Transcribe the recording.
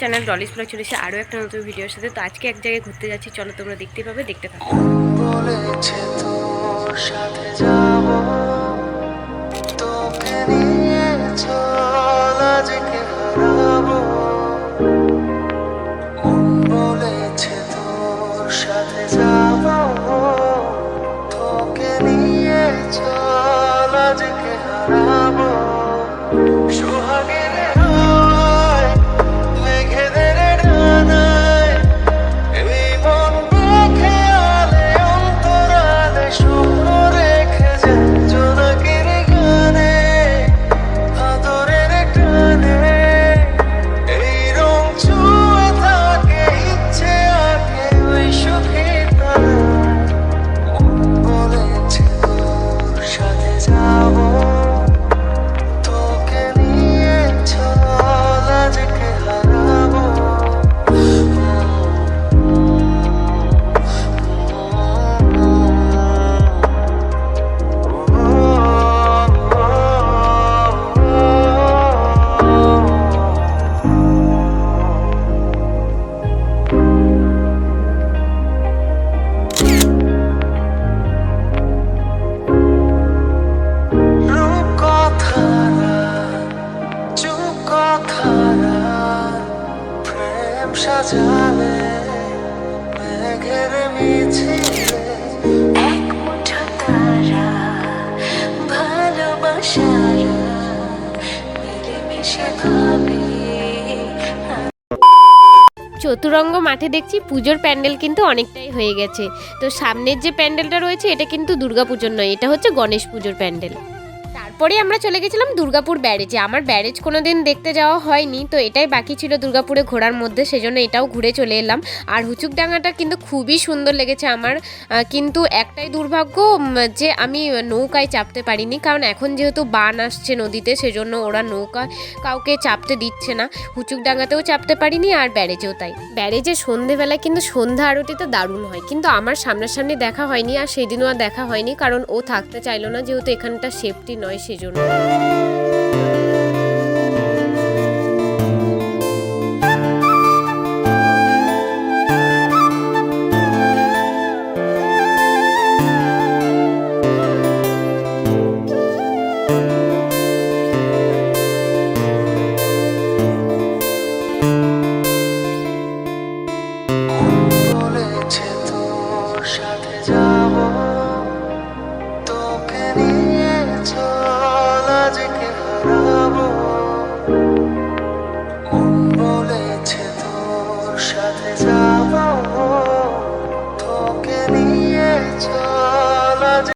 Channel Dolly's blog চলেছে আরও একটা নতুন ভিডিওর সাথে। তো আজকে এক জায়গায় ঘুরতে যাচ্ছি, চলো তোমরা দেখতে পাবে, দেখতে বলেছে সাথে যাব। চতুরঙ্গ মাঠে দেখছি পুজোর প্যান্ডেল কিন্তু অনেকটাই হয়ে গেছে। তো সামনের যে প্যান্ডেলটা রয়েছে, এটা কিন্তু দুর্গাপুজোর নয়, এটা হচ্ছে গণেশ পুজোর প্যান্ডেল। তারপরে আমরা চলে গেছিলাম দুর্গাপুর ব্যারেজে। আমার ব্যারেজ কোনো দিন দেখতে যাওয়া হয়নি, তো এটাই বাকি ছিল দুর্গাপুরে ঘোরার মধ্যে, সেজন্য এটাও ঘুরে চলে এলাম। আর হুচুকডাঙ্গাটা কিন্তু খুবই সুন্দর লেগেছে আমার কিন্তু একটাই দুর্ভাগ্য যে আমি নৌকায় চাপতে পারিনি, কারণ এখন যেহেতু বান আসছে নদীতে, সেজন্য ওরা নৌকা কাউকে চাপতে দিচ্ছে না। হুচুকডাঙ্গাতেও চাপতে পারিনি আর ব্যারেজেও তাই। ব্যারেজে সন্ধেবেলায় কিন্তু সন্ধ্যা আরতিটা দারুণ হয়, কিন্তু আমার সামনাসামনি দেখা হয়নি আর সেদিনও আর দেখা হয়নি, কারণ ও থাকতে চাইলো না, যেহেতু এখানটা সেফটি নয় সেজন্য।